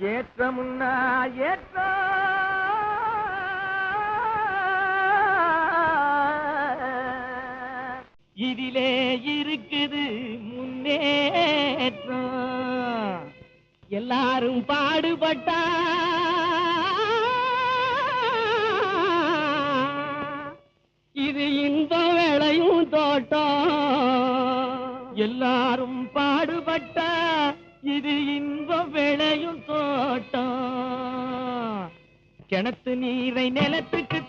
ஏற்றமுன்னா ஏற்ற இதிலே இருக்குது முன்னேற்றம். எல்லாரும் பாடுபட்டா. இது இன்பம் வேலையும் தோட்டம். எல்லாரும் பாடுபட்டா. சிறு இன்ப விளையும் தோட்டம். கிணத்து நீரை நிலத்துக்கு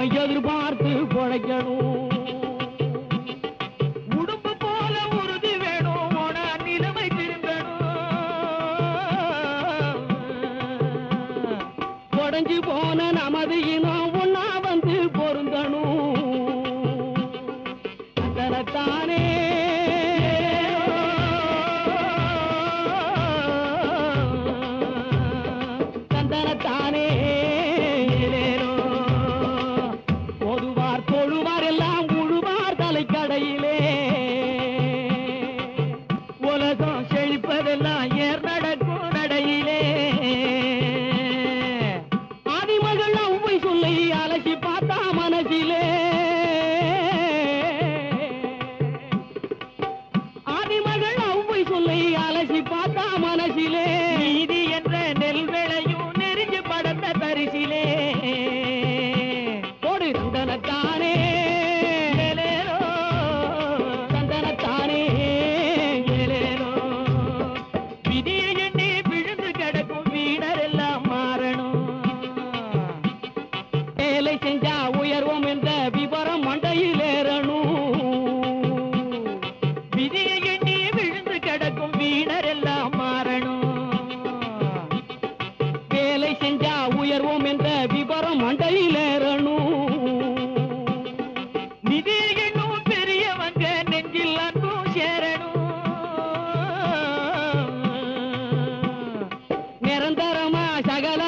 நம்ம எதிர்பார்த்து பிழைக்கணும் உடுப்பு போல உறுதி வேணும் நிலைமை திரும்பணும். உடஞ்சி போன நமது இனம் ஒன்னா வந்து பொருந்தணும். அத்தனைத்தான் saca